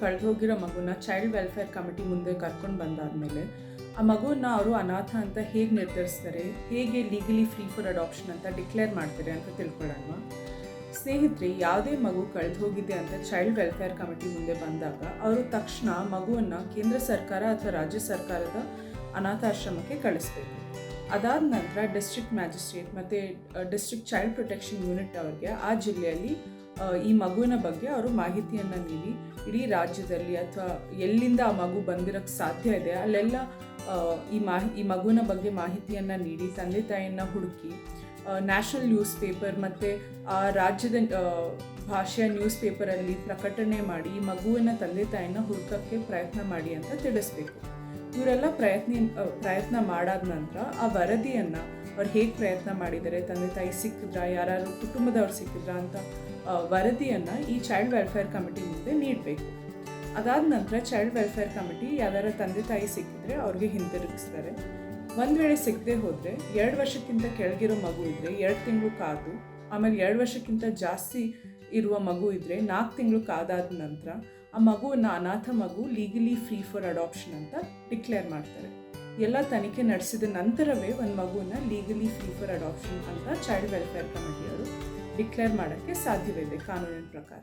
ಕಳೆದು ಹೋಗಿರೋ ಮಗುನ ಚೈಲ್ಡ್ ವೆಲ್ಫೇರ್ ಕಮಿಟಿ ಮುಂದೆ ಕರ್ಕೊಂಡು ಬಂದಾದ್ಮೇಲೆ ಆ ಮಗುನ ಅವರು ಅನಾಥ ಅಂತ ಹೇಗೆ ನಿರ್ಧರಿಸ್ತಾರೆ? ಹೇಗೆ ಲೀಗಲಿ ಫ್ರೀ ಫಾರ್ ಅಡಾಪ್ಷನ್ ಅಂತ ಡಿಕ್ಲೇರ್ ಮಾಡ್ತಾರೆ ಅಂತ ತಿಳ್ಕೊಳ್ಳೋಣ. ಸ್ನೇಹಿತರೆ, ಯಾವುದೇ ಮಗು ಕಳೆದು ಹೋಗಿದೆ ಅಂತ ಚೈಲ್ಡ್ ವೆಲ್ಫೇರ್ ಕಮಿಟಿ ಮುಂದೆ ಬಂದಾಗ ಅವರು ತಕ್ಷಣ ಮಗುವನ್ನು ಕೇಂದ್ರ ಸರ್ಕಾರ ಅಥವಾ ರಾಜ್ಯ ಸರ್ಕಾರದ ಅನಾಥಾಶ್ರಮಕ್ಕೆ ಕಳಿಸ್ಬೇಕು. ಅದಾದ ನಂತರ ಡಿಸ್ಟ್ರಿಕ್ಟ್ ಮ್ಯಾಜಿಸ್ಟ್ರೇಟ್ ಮತ್ತು ಡಿಸ್ಟ್ರಿಕ್ಟ್ ಚೈಲ್ಡ್ ಪ್ರೊಟೆಕ್ಷನ್ ಯೂನಿಟ್ ಅವರಿಗೆ ಆ ಜಿಲ್ಲೆಯಲ್ಲಿ ಈ ಮಗುವಿನ ಬಗ್ಗೆ ಅವರು ಮಾಹಿತಿಯನ್ನು ನೀಡಿ ಇಡೀ ರಾಜ್ಯದಲ್ಲಿ ಅಥವಾ ಎಲ್ಲಿಂದ ಆ ಮಗು ಬಂದಿರೋಕ್ಕೆ ಸಾಧ್ಯ ಇದೆ, ಅಲ್ಲೆಲ್ಲ ಈ ಮಾಹಿ, ಈ ಮಗುವಿನ ಬಗ್ಗೆ ಮಾಹಿತಿಯನ್ನು ನೀಡಿ, ತಂದೆ ತಾಯಿಯನ್ನು ಹುಡುಕಿ ನ್ಯಾಷನಲ್ ನ್ಯೂಸ್ ಪೇಪರ್ ಮತ್ತು ಆ ರಾಜ್ಯದ ಭಾಷೆಯ ನ್ಯೂಸ್ ಪೇಪರಲ್ಲಿ ಪ್ರಕಟಣೆ ಮಾಡಿ, ಈ ಮಗುವಿನ ತಂದೆ ತಾಯಿನ ಹುಡುಕಕ್ಕೆ ಪ್ರಯತ್ನ ಮಾಡಿ ಅಂತ ತಿಳಿಸ್ಬೇಕು. ಇವರೆಲ್ಲ ಪ್ರಯತ್ನ ಪ್ರಯತ್ನ ಮಾಡಾದ ನಂತರ ಆ ವರದಿಯನ್ನು ಅವ್ರು ಹೇಗೆ ಪ್ರಯತ್ನ ಮಾಡಿದ್ದಾರೆ ತಂದೆ ತಾಯಿ ಸಿಕ್ಕಿದ್ರಾ ಯಾರು ಕುಟುಂಬದವ್ರು ಸಿಕ್ಕಿದ್ರಾ ಅಂತ ವರದಿಯನ್ನು ಈ ಚೈಲ್ಡ್ ವೆಲ್ಫೇರ್ ಕಮಿಟಿ ಮುಂದೆ ನೀಡಬೇಕು. ಅದಾದ ನಂತರ ಚೈಲ್ಡ್ ವೆಲ್ಫೇರ್ ಕಮಿಟಿ ಯಾವ್ದಾರ ತಂದೆ ತಾಯಿ ಸಿಕ್ಕಿದ್ರೆ ಅವ್ರಿಗೆ ಹಿಂತಿರುಗಿಸ್ತಾರೆ. ಒಂದು ವೇಳೆ ಸಿಗದೆ ಹೋದರೆ ಎರಡು ವರ್ಷಕ್ಕಿಂತ ಕೆಳಗಿರೋ ಮಗು ಇದ್ದರೆ ಎರಡು ತಿಂಗಳು ಕಾದು, ಆಮೇಲೆ ಎರಡು ವರ್ಷಕ್ಕಿಂತ ಜಾಸ್ತಿ ಇರುವ ಮಗು ಇದ್ದರೆ ನಾಲ್ಕು ತಿಂಗಳು ಕಾದಾದ ನಂತರ ಆ ಮಗುವನ್ನು ಅನಾಥ ಮಗು ಲೀಗಲಿ ಫ್ರೀ ಫಾರ್ ಅಡಾಪ್ಷನ್ ಅಂತ ಡಿಕ್ಲೇರ್ ಮಾಡ್ತಾರೆ. ಎಲ್ಲ ತನಿಖೆ ನಡೆಸಿದ ನಂತರವೇ ಒಂದು ಮಗುವನ್ನ ಲೀಗಲಿ ಫ್ರೀ ಫಾರ್ ಅಡಾಪ್ಷನ್ ಅಂತ ಚೈಲ್ಡ್ ವೆಲ್ಫೇರ್ ಕಮಿಟಿಯವರು ಡಿಕ್ಲೇರ್ ಮಾಡೋಕ್ಕೆ ಸಾಧ್ಯವಿದೆ ಕಾನೂನಿನ ಪ್ರಕಾರ.